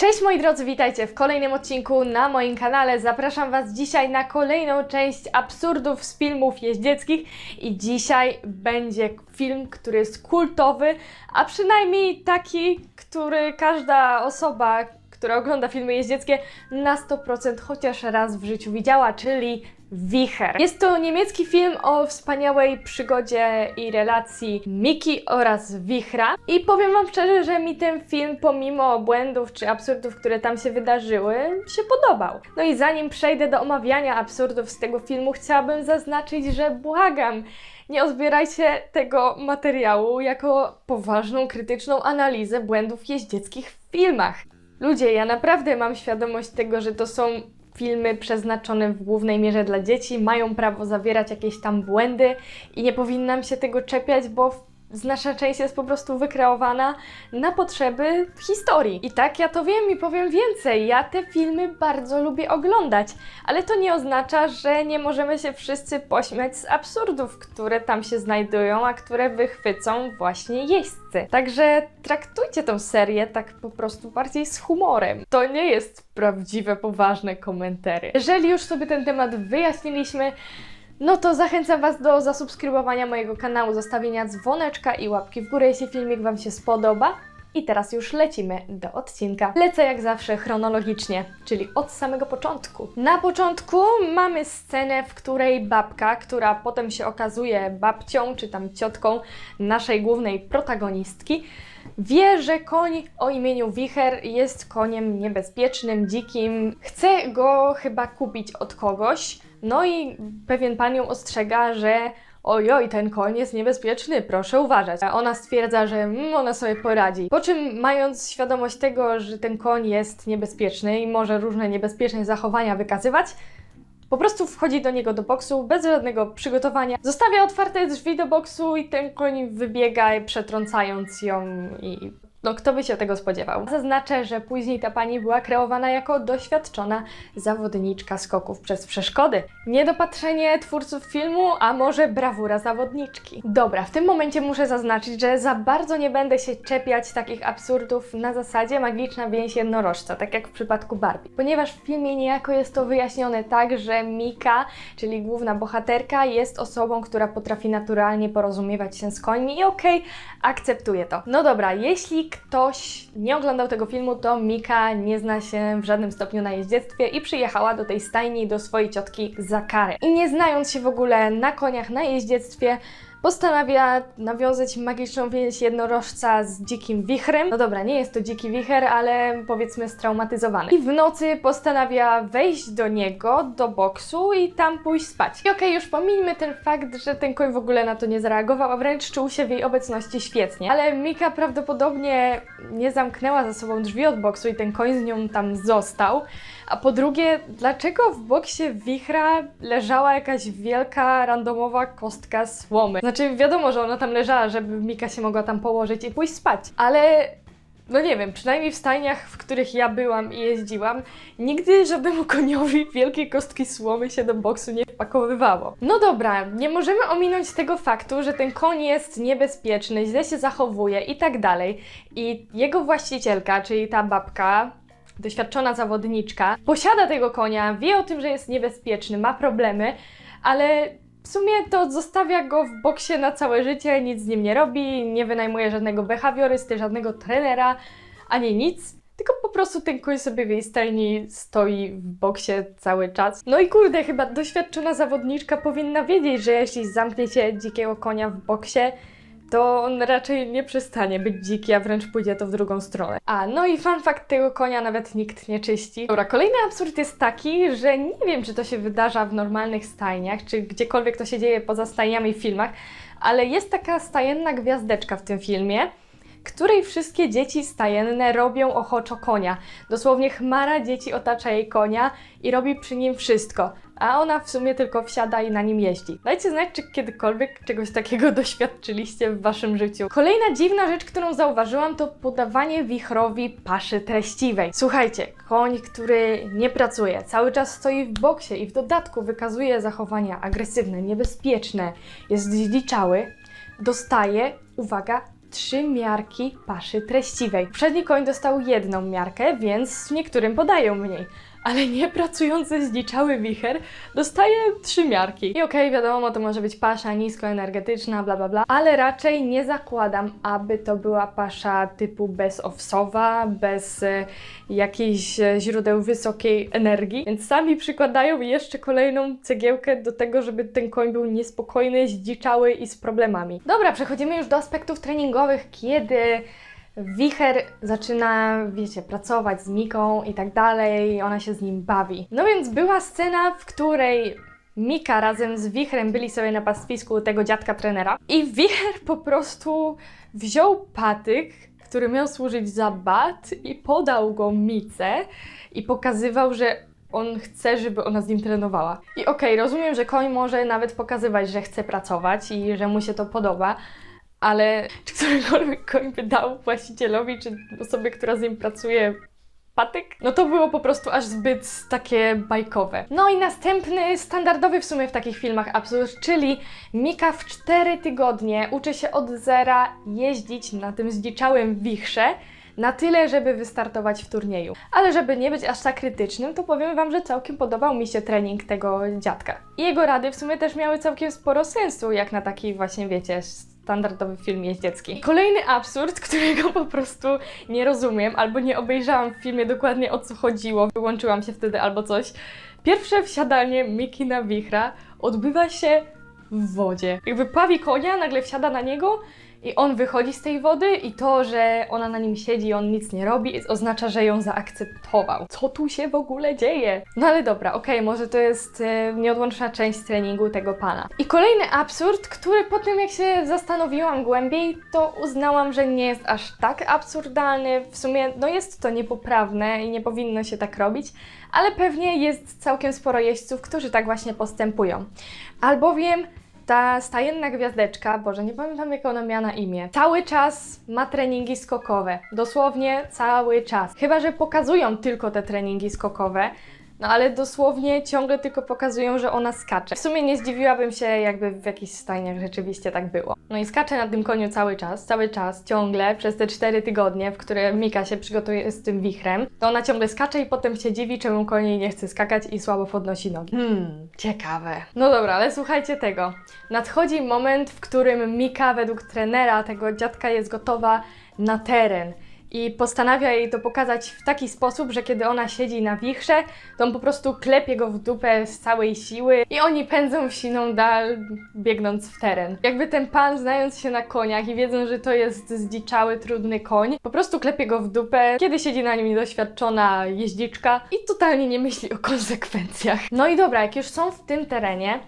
Cześć moi drodzy, witajcie w kolejnym odcinku na moim kanale. Zapraszam Was dzisiaj na kolejną część absurdów z filmów jeździeckich i dzisiaj będzie film, który jest kultowy, a przynajmniej taki, który każda osoba, która ogląda filmy jeździeckie na 100% chociaż raz w życiu widziała, czyli Wicher. Jest to niemiecki film o wspaniałej przygodzie i relacji Miki oraz Wichra. I powiem Wam szczerze, że mi ten film, pomimo błędów czy absurdów, które tam się wydarzyły, się podobał. No i zanim przejdę do omawiania absurdów z tego filmu, chciałabym zaznaczyć, że błagam, nie odbierajcie tego materiału jako poważną, krytyczną analizę błędów jeździeckich w filmach. Ludzie, ja naprawdę mam świadomość tego, że to są filmy przeznaczone w głównej mierze dla dzieci, mają prawo zawierać jakieś tam błędy i nie powinnam się tego czepiać, bo w- znaczna część jest po prostu wykreowana na potrzeby historii. I tak ja to wiem i powiem więcej. Ja te filmy bardzo lubię oglądać, ale to nie oznacza, że nie możemy się wszyscy pośmiać z absurdów, które tam się znajdują, a które wychwycą właśnie jeźdźcy. Także traktujcie tą serię tak po prostu bardziej z humorem. To nie jest prawdziwe, poważne komentary. Jeżeli już sobie ten temat wyjaśniliśmy, no to zachęcam Was do zasubskrybowania mojego kanału, zostawienia dzwoneczka i łapki w górę, jeśli filmik Wam się spodoba. I teraz już lecimy do odcinka. Lecę jak zawsze chronologicznie, czyli od samego początku. Na początku mamy scenę, w której babka, która potem się okazuje babcią czy tam ciotką naszej głównej protagonistki, wie, że koń o imieniu Wicher jest koniem niebezpiecznym, dzikim. Chce go chyba kupić od kogoś. No i pewien pan ją ostrzega, że ojoj, ten koń jest niebezpieczny, proszę uważać. A ona stwierdza, że mm, ona sobie poradzi. Po czym, mając świadomość tego, że ten koń jest niebezpieczny i może różne niebezpieczne zachowania wykazywać, po prostu wchodzi do niego do boksu bez żadnego przygotowania. Zostawia otwarte drzwi do boksu i ten koń wybiega, przetrącając ją i no, kto by się tego spodziewał? Zaznaczę, że później ta pani była kreowana jako doświadczona zawodniczka skoków przez przeszkody. Niedopatrzenie twórców filmu, a może brawura zawodniczki. Dobra, w tym momencie muszę zaznaczyć, że za bardzo nie będę się czepiać takich absurdów na zasadzie magiczna więź jednorożca, tak jak w przypadku Barbie. Ponieważ w filmie niejako jest to wyjaśnione tak, że Mika, czyli główna bohaterka, jest osobą, która potrafi naturalnie porozumiewać się z końmi i okej, akceptuję to. No dobra, jeśli ktoś nie oglądał tego filmu, to Mika nie zna się w żadnym stopniu na jeździectwie i przyjechała do tej stajni do swojej ciotki za karę. I nie znając się w ogóle na koniach, na jeździectwie, postanawia nawiązać magiczną więź jednorożca z dzikim wichrem. No dobra, nie jest to dziki wicher, ale powiedzmy straumatyzowany. I w nocy postanawia wejść do niego, do boksu i tam pójść spać. I okej, już pomijmy ten fakt, że ten koń w ogóle na to nie zareagował, a wręcz czuł się w jej obecności świetnie. Ale Mika prawdopodobnie nie zamknęła za sobą drzwi od boksu i ten koń z nią tam został. A po drugie, dlaczego w boksie wichra leżała jakaś wielka, randomowa kostka słomy? Znaczy, wiadomo, że ona tam leżała, żeby Mika się mogła tam położyć i pójść spać, ale no nie wiem, przynajmniej w stajniach, w których ja byłam i jeździłam, nigdy żadnemu koniowi wielkiej kostki słomy się do boksu nie wpakowywało. No dobra, nie możemy ominąć tego faktu, że ten koń jest niebezpieczny, źle się zachowuje i tak dalej. I jego właścicielka, czyli ta babka, doświadczona zawodniczka, posiada tego konia, wie o tym, że jest niebezpieczny, ma problemy, ale w sumie to zostawia go w boksie na całe życie, nic z nim nie robi, nie wynajmuje żadnego behawiorysty, żadnego trenera, ani nic. Tylko po prostu ten koń sobie w jej stoi w boksie cały czas. No i kurde, chyba doświadczona zawodniczka powinna wiedzieć, że jeśli zamkniecie dzikiego konia w boksie, to on raczej nie przestanie być dziki, a wręcz pójdzie to w drugą stronę. A, no i fun fact tego konia nawet nikt nie czyści. Dobra, kolejny absurd jest taki, że nie wiem, czy to się wydarza w normalnych stajniach, czy gdziekolwiek to się dzieje poza stajniami w filmach, ale jest taka stajenna gwiazdeczka w tym filmie, której wszystkie dzieci stajenne robią ochoczo konia. Dosłownie chmara dzieci otacza jej konia i robi przy nim wszystko, a ona w sumie tylko wsiada i na nim jeździ. Dajcie znać, czy kiedykolwiek czegoś takiego doświadczyliście w waszym życiu. Kolejna dziwna rzecz, którą zauważyłam, to podawanie wichrowi paszy treściwej. Słuchajcie, koń, który nie pracuje, cały czas stoi w boksie i w dodatku wykazuje zachowania agresywne, niebezpieczne, jest zdziczały, dostaje, uwaga, trzy miarki paszy treściwej. Przedni koń dostał jedną miarkę, więc niektórym podają mniej. Ale niepracujący zdziczały wicher dostaje trzy miarki. I okej, wiadomo, to może być pasza niskoenergetyczna, bla bla bla, ale raczej nie zakładam, aby to była pasza typu bezowsowa, bez e, jakichś e, źródeł wysokiej energii, więc sami przykładają jeszcze kolejną cegiełkę do tego, żeby ten koń był niespokojny, zdziczały i z problemami. Dobra, przechodzimy już do aspektów treningowych, kiedy Wicher zaczyna, wiecie, pracować z Miką i tak dalej, ona się z nim bawi. No więc była scena, w której Mika razem z Wichrem byli sobie na pastwisku tego dziadka trenera i Wicher po prostu wziął patyk, który miał służyć za bat i podał go Mice i pokazywał, że on chce, żeby ona z nim trenowała. I okej, rozumiem, że koń może nawet pokazywać, że chce pracować i że mu się to podoba, ale czy którykolwiek koń by dał właścicielowi, czy osobie, która z nim pracuje, patyk? No to było po prostu aż zbyt takie bajkowe. No i następny, standardowy w sumie w takich filmach absurd, czyli Mika w 4 tygodnie uczy się od zera jeździć na tym zdziczałym wichrze, na tyle, żeby wystartować w turnieju. Ale żeby nie być aż tak krytycznym, to powiem Wam, że całkiem podobał mi się trening tego dziadka. I jego rady w sumie też miały całkiem sporo sensu, jak na taki właśnie, wiecie, standardowy film jeździecki. Kolejny absurd, którego po prostu nie rozumiem, albo nie obejrzałam w filmie dokładnie o co chodziło, wyłączyłam się wtedy albo coś. Pierwsze wsiadanie Miki na wichra odbywa się w wodzie. Jakby pławi konia, nagle wsiada na niego i on wychodzi z tej wody i to, że ona na nim siedzi i on nic nie robi, oznacza, że ją zaakceptował. Co tu się w ogóle dzieje? No ale dobra, okej, może to jest e, nieodłączna część treningu tego pana. I kolejny absurd, który po tym jak się zastanowiłam głębiej, to uznałam, że nie jest aż tak absurdalny. W sumie, no jest to niepoprawne i nie powinno się tak robić, ale pewnie jest całkiem sporo jeźdźców, którzy tak właśnie postępują. Albowiem ta stajenna gwiazdeczka, Boże, nie pamiętam jak ona miała na imię, cały czas ma treningi skokowe. Dosłownie cały czas. Chyba, że pokazują tylko te treningi skokowe, no ale dosłownie ciągle tylko pokazują, że ona skacze. W sumie nie zdziwiłabym się, jakby w jakichś stajniach rzeczywiście tak było. No i skacze na tym koniu cały czas, cały czas, ciągle, przez te cztery tygodnie, w które Mika się przygotuje z tym wichrem, to ona ciągle skacze i potem się dziwi, czemu koń jej nie chce skakać i słabo podnosi nogi. Hmm, ciekawe. No dobra, ale słuchajcie tego. Nadchodzi moment, w którym Mika według trenera, tego dziadka, jest gotowa na teren i postanawia jej to pokazać w taki sposób, że kiedy ona siedzi na wichrze, to on po prostu klepie go w dupę z całej siły i oni pędzą siną dal, biegnąc w teren. Jakby ten pan, znając się na koniach i wiedząc, że to jest zdziczały, trudny koń, po prostu klepie go w dupę, kiedy siedzi na nim niedoświadczona jeździczka i totalnie nie myśli o konsekwencjach. No i dobra, jak już są w tym terenie,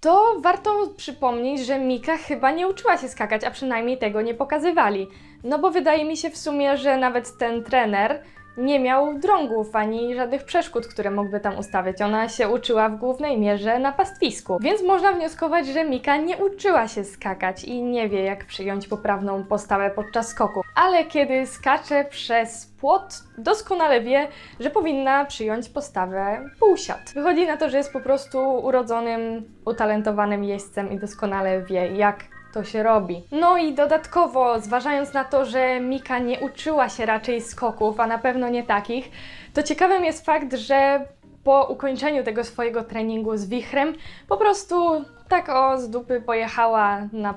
to warto przypomnieć, że Mika chyba nie uczyła się skakać, a przynajmniej tego nie pokazywali. No bo wydaje mi się w sumie, że nawet ten trener nie miał drągów ani żadnych przeszkód, które mógłby tam ustawiać. Ona się uczyła w głównej mierze na pastwisku. Więc można wnioskować, że Mika nie uczyła się skakać i nie wie, jak przyjąć poprawną postawę podczas skoku. Ale kiedy skacze przez płot, doskonale wie, że powinna przyjąć postawę półsiat. Wychodzi na to, że jest po prostu urodzonym, utalentowanym jeźdźcem i doskonale wie, jak to się robi. No i dodatkowo, zważając na to, że Mika nie uczyła się raczej skoków, a na pewno nie takich, to ciekawym jest fakt, że po ukończeniu tego swojego treningu z wichrem, po prostu tak o z dupy pojechała na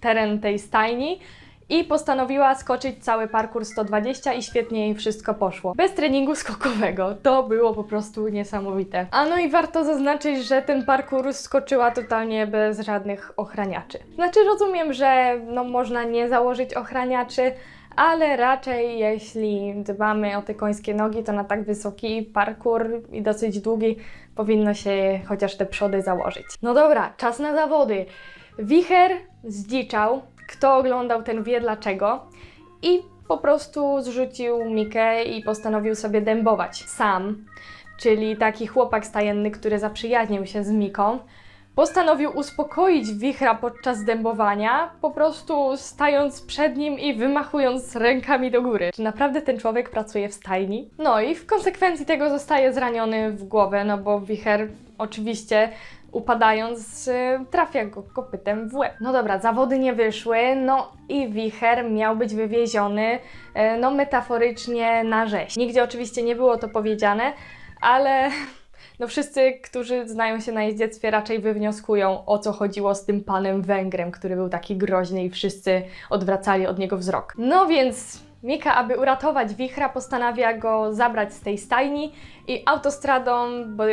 teren tej stajni i postanowiła skoczyć cały parkour 120 i świetnie jej wszystko poszło. Bez treningu skokowego. To było po prostu niesamowite. A no i warto zaznaczyć, że ten parkour skoczyła totalnie bez żadnych ochraniaczy. Znaczy rozumiem, że no można nie założyć ochraniaczy, ale raczej jeśli dbamy o te końskie nogi, to na tak wysoki parkour i dosyć długi powinno się chociaż te przody założyć. No dobra, czas na zawody. Wicher zdziczał, kto oglądał ten wie dlaczego i po prostu zrzucił Mikę i postanowił sobie dębować sam, czyli taki chłopak stajenny, który zaprzyjaźnił się z Miką, postanowił uspokoić wichra podczas dębowania, po prostu stając przed nim i wymachując rękami do góry. Czy naprawdę ten człowiek pracuje w stajni? No i w konsekwencji tego zostaje zraniony w głowę, no bo wicher oczywiście upadając, trafia go kopytem w łeb. No dobra, zawody nie wyszły, no i wicher miał być wywieziony, y, no metaforycznie na rzeź. Nigdzie oczywiście nie było to powiedziane, ale no wszyscy, którzy znają się na jeździectwie, raczej wywnioskują, o co chodziło z tym panem Węgrem, który był taki groźny i wszyscy odwracali od niego wzrok. No więc Mika, aby uratować wichra, postanawia go zabrać z tej stajni i autostradą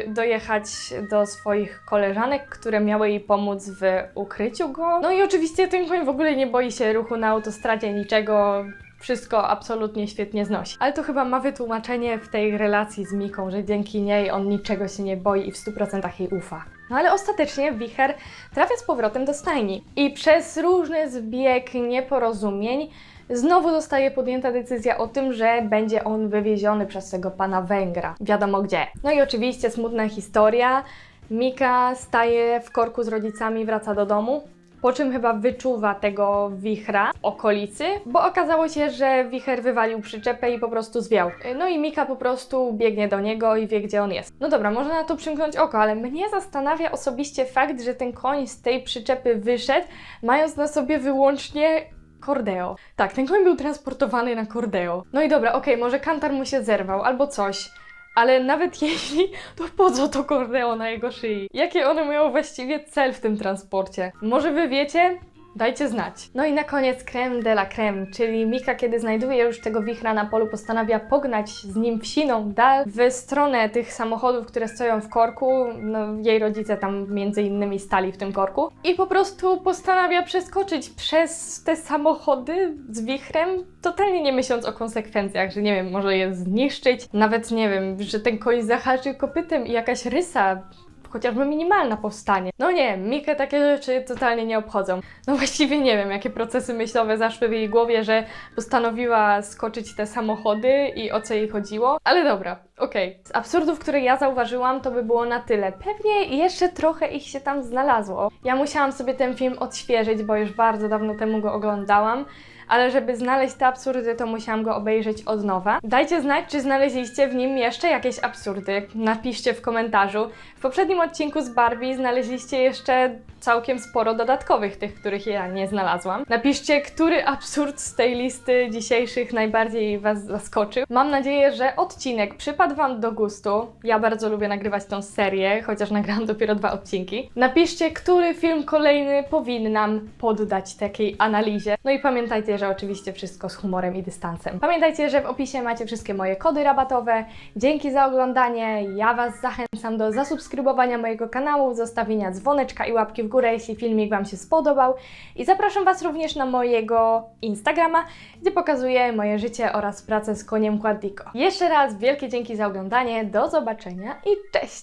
dojechać do swoich koleżanek, które miały jej pomóc w ukryciu go. No i oczywiście ten koń w ogóle nie boi się ruchu na autostradzie, niczego. Wszystko absolutnie świetnie znosi. Ale to chyba ma wytłumaczenie w tej relacji z Miką, że dzięki niej on niczego się nie boi i w 100% jej ufa. No ale ostatecznie wicher trafia z powrotem do stajni. I przez różny zbieg nieporozumień znowu zostaje podjęta decyzja o tym, że będzie on wywieziony przez tego pana Węgra. Wiadomo gdzie. No i oczywiście smutna historia. Mika staje w korku z rodzicami, wraca do domu. Po czym chyba wyczuwa tego wichra w okolicy, bo okazało się, że wicher wywalił przyczepę i po prostu zwiał. No i Mika po prostu biegnie do niego i wie, gdzie on jest. No dobra, można na to przymknąć oko, ale mnie zastanawia osobiście fakt, że ten koń z tej przyczepy wyszedł, mając na sobie wyłącznie Kordeo. Tak, ten koń był transportowany na Kordeo. No i dobra, okej, może kantar mu się zerwał albo coś. Ale nawet jeśli, to po co to Kordeo na jego szyi? Jakie one mają właściwie cel w tym transporcie? Może wy wiecie? Dajcie znać. No i na koniec creme de la creme, czyli Mika, kiedy znajduje już tego wichra na polu, postanawia pognać z nim wsiną dal w stronę tych samochodów, które stoją w korku. No, jej rodzice tam między innymi stali w tym korku. I po prostu postanawia przeskoczyć przez te samochody z wichrem, totalnie nie myśląc o konsekwencjach, że nie wiem, może je zniszczyć, nawet nie wiem, że ten koń zahaczy kopytem i jakaś rysa chociażby minimalna powstanie. No nie, Mikę takie rzeczy totalnie nie obchodzą. No właściwie nie wiem, jakie procesy myślowe zaszły w jej głowie, że postanowiła skoczyć te samochody i o co jej chodziło. Ale dobra, okej. Z absurdów, które ja zauważyłam, to by było na tyle. Pewnie jeszcze trochę ich się tam znalazło. Ja musiałam sobie ten film odświeżyć, bo już bardzo dawno temu go oglądałam ale żeby znaleźć te absurdy, to musiałam go obejrzeć od nowa. Dajcie znać, czy znaleźliście w nim jeszcze jakieś absurdy. Napiszcie w komentarzu. W poprzednim odcinku z Barbie znaleźliście jeszcze całkiem sporo dodatkowych, tych, których ja nie znalazłam. Napiszcie, który absurd z tej listy dzisiejszych najbardziej Was zaskoczył. Mam nadzieję, że odcinek przypadł Wam do gustu. Ja bardzo lubię nagrywać tą serię, chociaż nagrałam dopiero dwa odcinki. Napiszcie, który film kolejny powinnam poddać takiej analizie. No i pamiętajcie, że oczywiście wszystko z humorem i dystansem. Pamiętajcie, że w opisie macie wszystkie moje kody rabatowe. Dzięki za oglądanie. Ja Was zachęcam do zasubskrybowania mojego kanału, zostawienia dzwoneczka i łapki w górę, jeśli filmik Wam się spodobał. I zapraszam Was również na mojego Instagrama, gdzie pokazuję moje życie oraz pracę z koniem Quadrico. Jeszcze raz wielkie dzięki za oglądanie. Do zobaczenia i cześć!